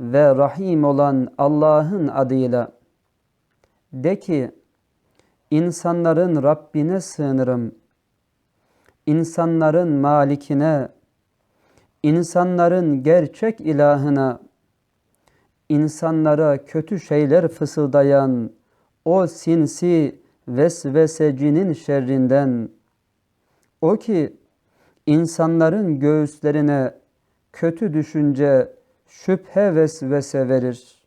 ve Rahim olan Allah'ın adıyla. De ki insanların Rabbine sığınırım. İnsanların malikine, insanların gerçek ilahına, insanlara kötü şeyler fısıldayan o sinsi vesvesecinin şerrinden, o ki insanların göğüslerine kötü düşünce, şüphe vesvese verir.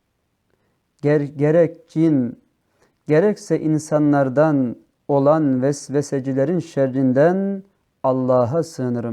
Ger gerek cin, gerekse insanlardan olan vesvesecilerin şerrinden Allah'a sığınırım.